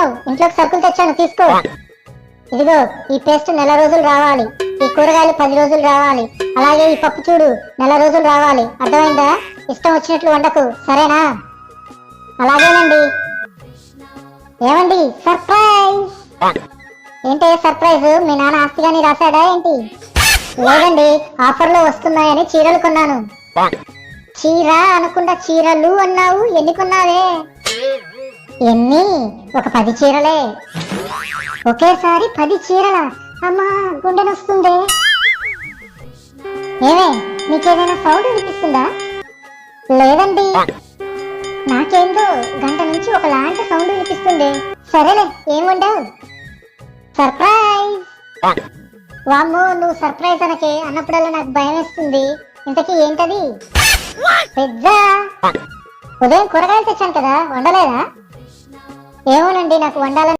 చూస్తున్నావు ఇంట్లోకి సరుకులు తెచ్చాను తీసుకో. ఇదిగో ఈ పేస్ట్ నెల రోజులు రావాలి. ఈ కూరగాయలు పది రోజులు రావాలి. అలాగే ఈ పప్పు చూడు నెల రోజులు రావాలి. అర్థమైందా? ఇష్టం వచ్చినట్లు వండకు. సరేనా? అలాగేనండి. ఏమండి? సర్ప్రైజ్! ఏంటి సర్ప్రైజ్? మీ నాన్న ఆస్తిగాని రాశాడా ఏంటి? లేదండి ఆఫర్లో వస్తున్నాయని చీరలు కొన్నాను. చీర అనకుండా చీరలు అన్నావు. ఎన్ని కొన్నావే? ఎన్ని? ఒక పది చీరలే. ఒకేసారి పది చీరల. అమ్మా గుండె నొస్తుంది. ఏమే నీకేదైనా సౌండ్ వినిపిస్తుందా? లేదండి. నాకేందో గంట నుంచి ఒకలాంటి సౌండ్ వినిపిస్తుంది. సరేలే ఏం వండావు? సర్ప్రైజ్. వామ్మో నువ్వు సర్ప్రైజ్ అనకే అన్నప్పుడల్లా నాకు భయం వేస్తుంది ఇంతకీ ఏంటది? పిజ్జా ఉదయం కూరగాయలు తెచ్చాను కదా వండలేదా? ఏమోనండి నాకు వండాలని